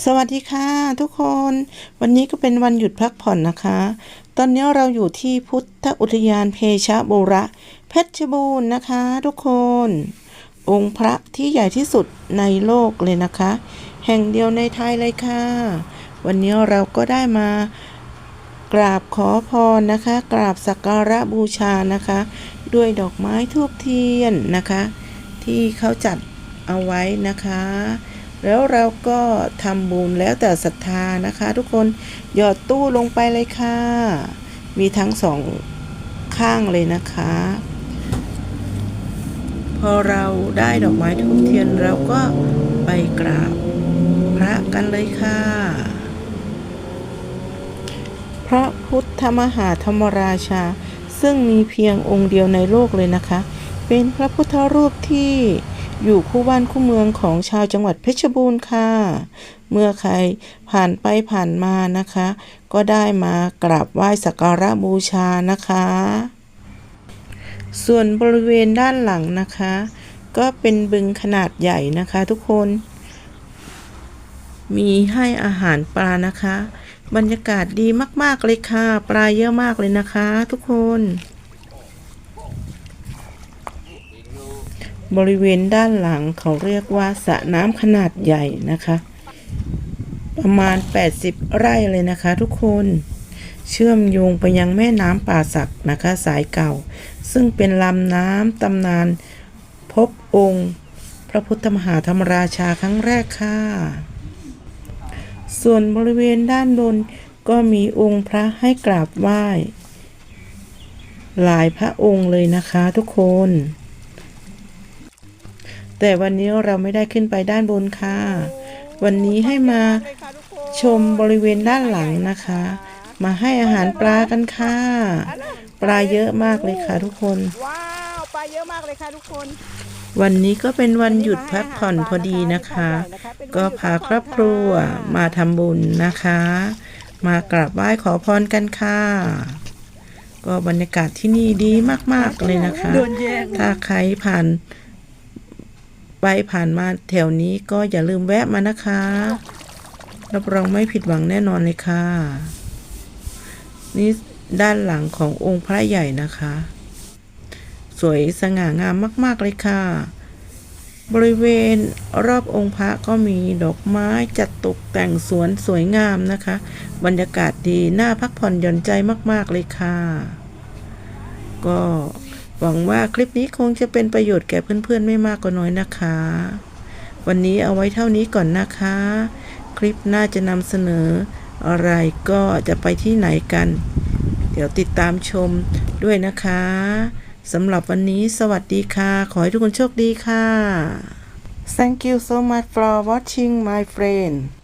สวัสดีค่ะทุกคนวันนี้ก็เป็นวันหยุดพักผ่อนนะคะ ตอนนี้เราอยู่ที่พุทธอุทยานเพชรบุระเพชรบูรณ์นะคะ ทุกคน องค์พระที่ใหญ่ที่สุดในโลกเลยนะคะ แห่งเดียวในไทยเลยค่ะ วันนี้เราก็ได้มากราบขอพรนะคะ กราบสักการะบูชานะคะ ด้วยดอกไม้ทูบเทียนนะคะ ที่เขาจัดเอาไว้นะคะ แล้วเราก็ทำบุญแล้วแต่ศรัทธานะคะ ทุกคนหยอดตู้ลงไปเลยค่ะ มีทั้งสองข้างเลยนะคะ พอเราได้ดอกไม้ทูบเทียนเราก็ไปกราบพระกันเลยค่ะ พระพุทธมหาธรรมราชา ซึ่งมีเพียงองค์เดียวในโลกเลยนะคะ เป็นพระพุทธรูปที่ อยู่คู่บ้านคู่เมืองของชาวจังหวัดเพชรบูรณ์ค่ะ เมื่อใครผ่านไปผ่านมานะคะ ก็ได้มากราบไหว้สักการะบูชานะคะ ส่วนบริเวณด้านหลังนะคะ ก็เป็นบึงขนาดใหญ่นะคะทุกคน มีให้อาหารปลานะคะ บรรยากาศดีมาก ๆ เลยค่ะ ปลาเยอะมากเลยนะคะ ทุกคน บริเวณด้านหลังเขาเรียกว่าสระน้ำขนาดใหญ่นะคะ ประมาณ 80 ไร่เลยนะคะทุกคนเชื่อมโยงไปยังแม่น้ำป่าสักนะคะสายเก่า ซึ่งเป็นลำน้ำตำนานพบองค์ พระพุทธมหาธรรมราชาครั้งแรกค่ะ ส่วนบริเวณด้านบนก็มีองค์พระให้กราบไหว้ หลายพระองค์เลยนะคะทุกคน แต่วันนี้เราไม่ได้ขึ้นไปด้านบนค่ะ วันนี้ให้มาชมบริเวณด้านหลังนะคะ มาให้อาหารปลากันค่ะ ปลาเยอะมากเลยค่ะทุกคน ว้าวปลาเยอะมากเลยค่ะทุกคน วันนี้ก็เป็นวันหยุดพักผ่อนพอดีนะคะ ก็พาครอบครัวมาทำบุญนะคะ มากราบไหว้ขอพรกันค่ะก็บรรยากาศที่นี่ดีมาก ๆ เลยนะคะโดนแย่งถ้าใครผ่าน ไปผ่านมาแถวนี้ก็อย่าลืมแวะมานะคะ รับรองไม่ผิดหวังแน่นอนเลยค่ะ นี่ด้านหลังขององค์พระใหญ่นะคะ สวยสง่างามมาก ๆ เลยค่ะ บริเวณรอบองค์พระก็มีดอกไม้จัดตกแต่งสวนสวยงามนะคะ บรรยากาศดีน่าพักผ่อนหย่อนใจมาก ๆ เลยค่ะ ก็ หวังว่าคลิปนี้คงจะเป็นประโยชน์แก่เพื่อนๆ ไม่มากก็น้อยนะคะ วันนี้เอาไว้เท่านี้ก่อนนะคะ คลิปหน่าจะนำเสนออะไรก็จะไปที่ไหนกัน เดี๋ยวติดตามชมด้วยนะคะสำหรับวันนี้สวัสดีค่ะ ขอให้ทุกคนโชคดีค่ะ Thank you so much for watching my friend